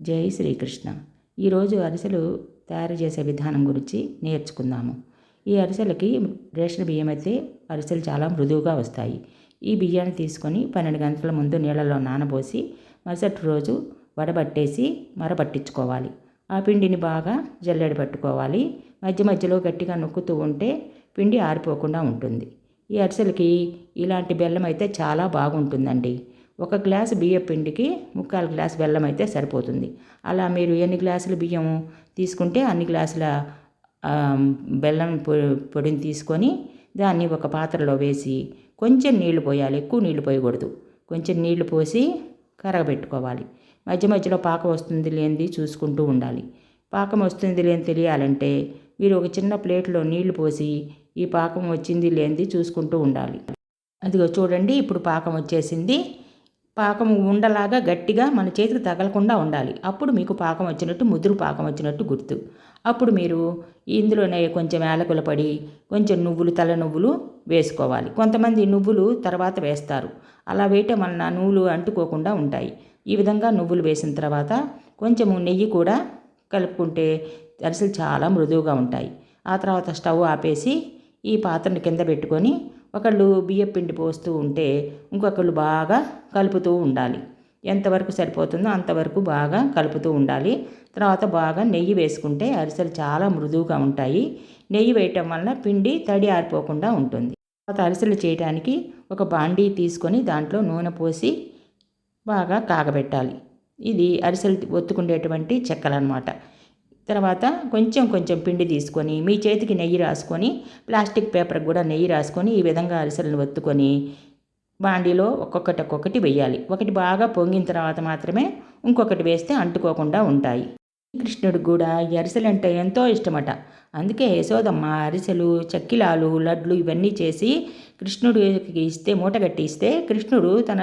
జై శ్రీకృష్ణ. ఈరోజు అరిసెలు తయారు చేసే విధానం గురించి నేర్చుకుందాము. ఈ అరిసెలకి రేషన్ బియ్యం అయితే అరిసెలు చాలా మృదువుగా వస్తాయి. ఈ బియ్యాన్ని తీసుకొని పన్నెండు గంటల ముందు నీళ్ళలో నానబోసి మరుసటి రోజు వడబట్టేసి మరబట్టించుకోవాలి. ఆ పిండిని బాగా జల్లెడ పట్టుకోవాలి. మధ్య మధ్యలో గట్టిగా నొక్కుతూ ఉంటే పిండి ఆరిపోకుండా ఉంటుంది. ఈ అరిసెలకి ఇలాంటి బెల్లం అయితే చాలా బాగుంటుందండి. ఒక గ్లాసు బియ్య పిండికి ముక్కాలు గ్లాసు బెల్లం అయితే సరిపోతుంది. అలా మీరు ఎన్ని గ్లాసులు బియ్యం తీసుకుంటే అన్ని గ్లాసుల బెల్లం పొ- పొడిని తీసుకొని దాన్ని ఒక పాత్రలో వేసి కొంచెం నీళ్ళు పోయాలి. ఎక్కువ నీళ్ళు పోయకూడదు. కొంచెం నీళ్ళు పోసి కరగబెట్టుకోవాలి. మధ్య మధ్యలో పాకం వస్తుంది లేనిది చూసుకుంటూ ఉండాలి. పాకం వస్తుంది లేని తెలియాలంటే మీరు ఒక చిన్న ప్లేట్లో నీళ్ళు పోసి ఈ పాకం వచ్చింది లేనిది చూసుకుంటూ ఉండాలి. అదిగో చూడండి ఇప్పుడు పాకం వచ్చేసింది. పాకం ఉండలాగా గట్టిగా మన చేతికి తగలకుండా ఉండాలి. అప్పుడు మీకు పాకం వచ్చినట్టు ముదురు పాకం వచ్చినట్టు గుర్తు. అప్పుడు మీరు ఇందులోనే కొంచెం యాలకుల పడి కొంచెం నువ్వులు తల నువ్వులు వేసుకోవాలి. కొంతమంది నువ్వులు తర్వాత వేస్తారు. అలా వేయటం వలన నువ్వులు అంటుకోకుండా ఉంటాయి. ఈ విధంగా నువ్వులు వేసిన తర్వాత కొంచెము నెయ్యి కూడా కలుపుకుంటే అరిసెలు చాలా మృదువుగా ఉంటాయి. ఆ తర్వాత స్టవ్ ఆపేసి ఈ పాత్రను కింద పెట్టుకొని ఒకళ్ళు బియ్యం పిండి పోస్తూ ఉంటే ఇంకొకళ్ళు బాగా కలుపుతూ ఉండాలి. ఎంతవరకు సరిపోతుందో అంతవరకు బాగా కలుపుతూ ఉండాలి. తర్వాత బాగా నెయ్యి వేసుకుంటే అరిసెలు చాలా మృదువుగా ఉంటాయి. నెయ్యి వేయటం వలన పిండి తడి ఆరిపోకుండా ఉంటుంది. తర్వాత అరిసెలు చేయడానికి ఒక బాండీ తీసుకొని దాంట్లో నూనె పోసి బాగా కాగబెట్టాలి. ఇది అరిసెలు ఒత్తుకునేటువంటి చెక్కలు అనమాట తర్వాత కొంచెం కొంచెం పిండి తీసుకొని మీ చేతికి నెయ్యి రాసుకొని ప్లాస్టిక్ పేపర్ కూడా నెయ్యి రాసుకొని ఈ విధంగా అరిసెలను ఒత్తుకొని బాండీలో ఒక్కొక్కటి ఒక్కొక్కటి వేయాలి. ఒకటి బాగా పొంగిన తర్వాత మాత్రమే ఇంకొకటి వేస్తే అంటుకోకుండా ఉంటాయి. కృష్ణుడికి కూడా ఈ అరిసెలు అంటే ఎంతో ఇష్టమట. అందుకే యశోదమ్మ అరిసెలు చక్కిలాలు లడ్లు ఇవన్నీ చేసి కృష్ణుడికి ఇస్తే మూటగట్టి ఇస్తే కృష్ణుడు తన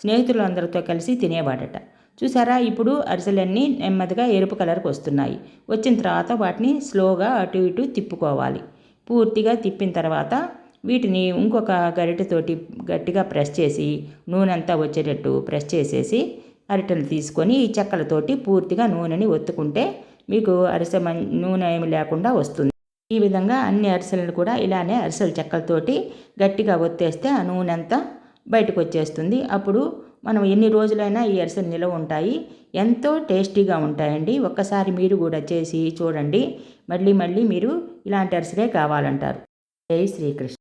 స్నేహితులందరితో కలిసి తినేవాడట. చూసారా? ఇప్పుడు అరిసెలన్నీ నెమ్మదిగా ఎరుపు కలర్కి వస్తున్నాయి. వచ్చిన తర్వాత వాటిని స్లోగా అటు ఇటు తిప్పుకోవాలి. పూర్తిగా తిప్పిన తర్వాత వీటిని ఇంకొక గరిటెతోటి గట్టిగా ప్రెస్ చేసి నూనె అంతా వచ్చేటట్టు ప్రెస్ చేసేసి అరిటెలు తీసుకొని ఈ చెక్కలతోటి పూర్తిగా నూనెని ఒత్తుకుంటే మీకు అరిసె నూనె ఏమి లేకుండా వస్తుంది. ఈ విధంగా అన్ని అరిసెలను కూడా ఇలానే అరిసెల చెక్కలతోటి గట్టిగా ఒత్తేస్తే ఆ నూనె అంతా బయటకు వచ్చేస్తుంది. అప్పుడు మనం ఎన్ని రోజులైనా ఈ అరిసెలు నిలవ ఉంటాయి. ఎంతో టేస్టీగా ఉంటాయండి. ఒక్కసారి మీరు కూడా చేసి చూడండి. మళ్ళీ మళ్ళీ మీరు ఇలాంటి అరిసెలే కావాలంటారు. జై శ్రీకృష్ణ.